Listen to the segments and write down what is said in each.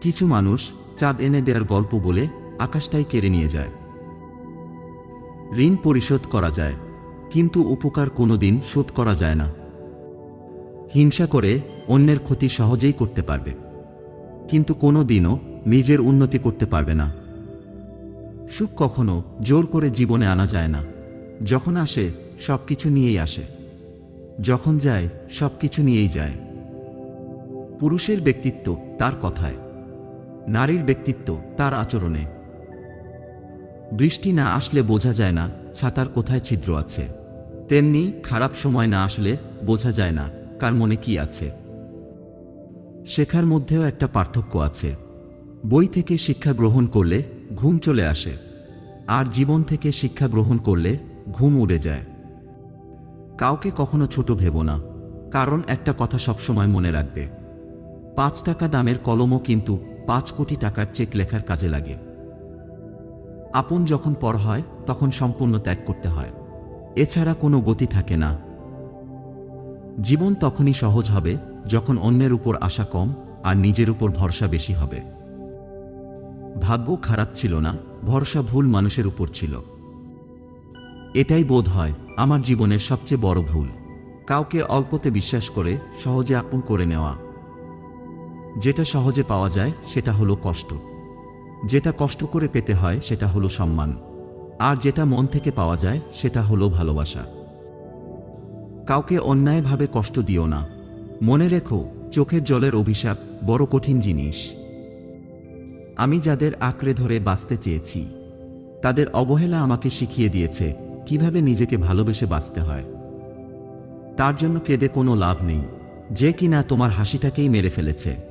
কিছু মানুষ চাঁদ এনে দেওয়ার গল্প বলে আকাশটাই কেড়ে নিয়ে যায়। ঋণ পরিশোধ করা যায়, কিন্তু উপকার কোনোদিন শোধ করা যায় না। হিংসা করে অন্যের ক্ষতি সহজেই করতে পারবে, কিন্তু কোনো দিনও নিজের উন্নতি করতে পারবে না। সুখ কখনো জোর করে জীবনে আনা যায় না, যখন আসে সব কিছু নিয়েই আসে, যখন যায় সব কিছু নিয়েই যায়। পুরুষের ব্যক্তিত্ব তার কথায়। নারীর ব্যক্তিত্ব তার আচরণে। বৃষ্টি না আসলে বোঝা যায় না ছাতার কোথায় ছিদ্র আছে। তেমনি খারাপ সময় না আসলে বোঝা যায় না কার মনে কি আছে। শেখার মধ্যেও একটা পার্থক্য আছে। বই থেকে শিক্ষা গ্রহণ করলে ঘুম চলে আসে। আর জীবন থেকে শিক্ষা গ্রহণ করলে ঘুম উড়ে যায়। কাউকে কখনো ছোট ভেব না, কারণ একটা কথা সবসময় মনে রাখবে। পাঁচ টাকা দামের কলমও কিন্তু পাঁচ কোটি টাকার চেক লেখার কাজে লাগে। আপন যখন পর হয়, তখন সম্পূর্ণ ত্যাগ করতে হয়। এছাড়া কোনো গতি থাকে না। জীবন তখনই সহজ হবে যখন অন্যের উপর আশা কম আর নিজের উপর ভরসা বেশি হবে। ভাগ্য খারাপ ছিল না, ভরসা ভুল মানুষের উপর ছিল। এটাই বোধ হয় আমার জীবনের সবচেয়ে বড় ভুল। কাউকে অল্পতে বিশ্বাস করে সহজে আপন করে নেওয়া। যেটা সহজে পাওয়া যায়, সেটা হলো কষ্ট। যেটা কষ্ট করে পেতে হয়, সেটা হলো সম্মান। আর যেটা মন থেকে পাওয়া যায়, সেটা হলো ভালোবাসা। কাউকে অন্যায়ভাবে কষ্ট দিও না। মনে রেখো, চোখের জলের অভিশাপ বড় কঠিন জিনিস। আমি যাদের আঁকড়ে ধরে বাঁচতে চেয়েছি, তাদের অবহেলা আমাকে শিখিয়ে দিয়েছে, কীভাবে নিজেকে ভালোবেসে বাঁচতে হয়। তার জন্য কেঁদে কোনো লাভ নেই। যে কিনা তোমার হাসিটাকেই মেরে ফেলেছে।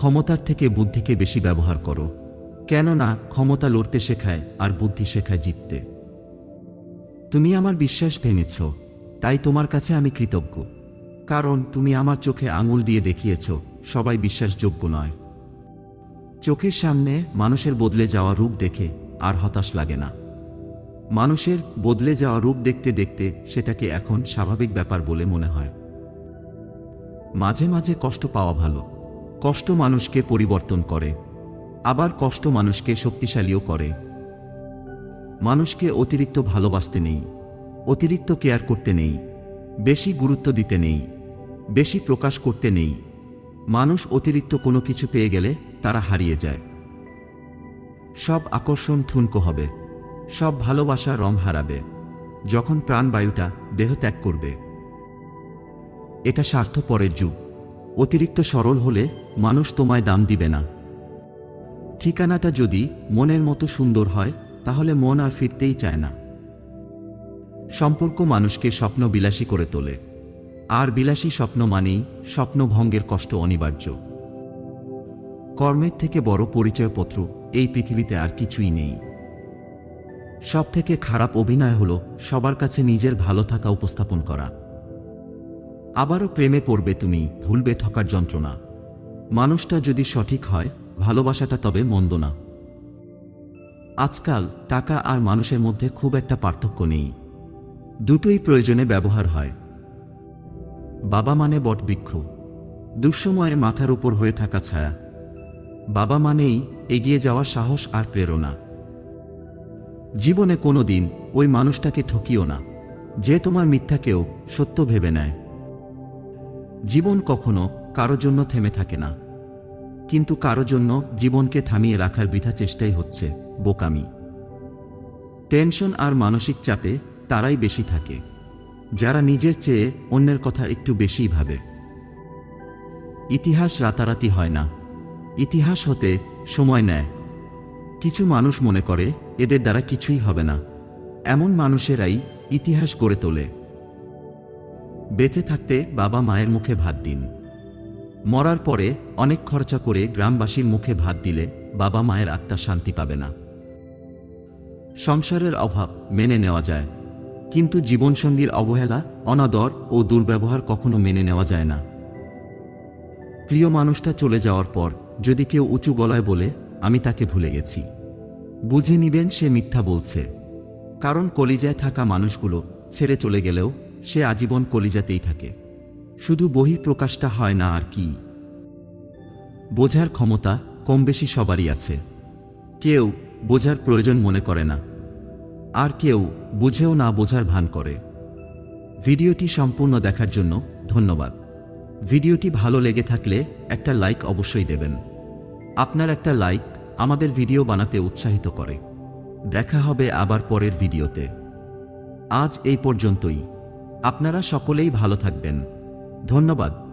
ক্ষমতার থেকে বুদ্ধিকে বেশি ব্যবহার করো। কেননা ক্ষমতা লড়তে শেখায় আর বুদ্ধি শেখায় জিততে। তুমি আমার বিশ্বাস ভেঙেছ, তাই তোমার কাছে আমি কৃতজ্ঞ। কারণ তুমি আমার চোখে আঙুল দিয়ে দেখিয়েছ, সবাই বিশ্বাসযোগ্য নয়। চোখের সামনে মানুষের বদলে যাওয়া রূপ দেখে আর হতাশ লাগে না। মানুষের বদলে যাওয়া রূপ দেখতে দেখতে সেটাকে এখন স্বাভাবিক ব্যাপার বলে মনে হয়। মাঝে মাঝে কষ্ট পাওয়া ভালো। কষ্ট মানুষকে পরিবর্তন করে, আবার কষ্ট মানুষকে শক্তিশালীও করে। মানুষকে অতিরিক্ত ভালোবাসতে নেই, অতিরিক্ত কেয়ার করতে নেই, বেশি গুরুত্ব দিতে নেই, বেশি প্রকাশ করতে নেই। মানুষ অতিরিক্ত কোনো কিছু পেয়ে গেলে তারা হারিয়ে যায়। সব আকর্ষণ ঠুনকো হবে, সব ভালোবাসা রং হারাবে, যখন প্রাণবায়ুটা দেহ ত্যাগ করবে। এটা স্বার্থপরের যুগ। অতিরিক্ত সরল হলে মানুষ তোমায় দাম দিবে না। ঠিকানাটা যদি মনের মতো সুন্দর হয়, তাহলে মন আর ফিরতেই চায় না। সম্পর্ক মানুষকে স্বপ্ন বিলাসী করে তোলে। আর বিলাসী স্বপ্ন মানেই স্বপ্নভঙ্গের কষ্ট অনিবার্য। কর্মের থেকে বড় পরিচয়পত্র এই পৃথিবীতে আর কিছুই নেই। সব থেকে খারাপ অভিনয় হল সবার কাছে নিজের ভালো থাকা উপস্থাপন করা। আবারও প্রেমে পড়বে তুমি, ভুলবে ঠকার যন্ত্রণা। মানুষটা যদি সঠিক হয়, ভালোবাসাটা তবে মন্দ না। আজকাল টাকা আর মানুষের মধ্যে খুব একটা পার্থক্য নেই। দুটোই প্রয়োজনে ব্যবহার হয়। বাবা মানে বটবৃক্ষ দুঃসময়ের মাথার উপর হয়ে থাকা ছায়া। বাবা মানেই এগিয়ে যাওয়ার সাহস আর প্রেরণা। জীবনে কোনো দিন ওই মানুষটাকে ঠকিও না। যে তোমার মিথ্যাকেও সত্য ভেবে নেয়। জীবন কখনো কারও জন্য থেমে থাকে না। কিন্তু কারও জন্য জীবনকে থামিয়ে রাখার বৃথা চেষ্টাই হচ্ছে বোকামি। টেনশন আর মানসিক চাপে তারাই বেশি থাকে। যারা নিজের চেয়ে অন্যের কথা একটু বেশিই ভাবে। ইতিহাস রাতারাতি হয় না। ইতিহাস হতে সময় নেয়। কিছু মানুষ মনে করে, এদের দ্বারা কিছুই হবে না। এমন মানুষেরাই ইতিহাস গড়ে তোলে। বেঁচে থাকতে বাবা মায়ের মুখে ভাত দিন। মরার পরে অনেক খরচা করে গ্রামবাসীর মুখে ভাত দিলে বাবা মায়ের আত্মা শান্তি পাবে না। সংসারের অভাব মেনে নেওয়া যায়, কিন্তু জীবনসঙ্গীর অবহেলা, অনাদর ও দুর্ব্যবহার কখনো মেনে নেওয়া যায় না। প্রিয় মানুষটা চলে যাওয়ার পর যদি কেউ উঁচু গলায় বলে, আমি তাকে ভুলে গেছি। বুঝে নিবেন সে মিথ্যা বলছে। কারণ কলিজায় থাকা মানুষগুলো ছেড়ে চলে গেলেও সে আজীবন কলিজাতেই থাকে। শুধু বহি প্রকাশটা হয় না আর কি। বোঝার ক্ষমতা কম বেশি সবারই আছে। কেউ বোঝার প্রয়োজন মনে করে না। আর কেউ বুঝেও না বোঝার ভান করে। ভিডিওটি সম্পূর্ণ দেখার জন্য ধন্যবাদ। ভিডিওটি ভালো লেগে থাকলে একটা লাইক অবশ্যই দেবেন। আপনার একটা লাইক আমাদের ভিডিও বানাতে উৎসাহিত করে। দেখা হবে আবার পরের ভিডিওতে। আজ এই পর্যন্তই। আপনারা সকলেই ভালো থাকবেন। ধন্যবাদ।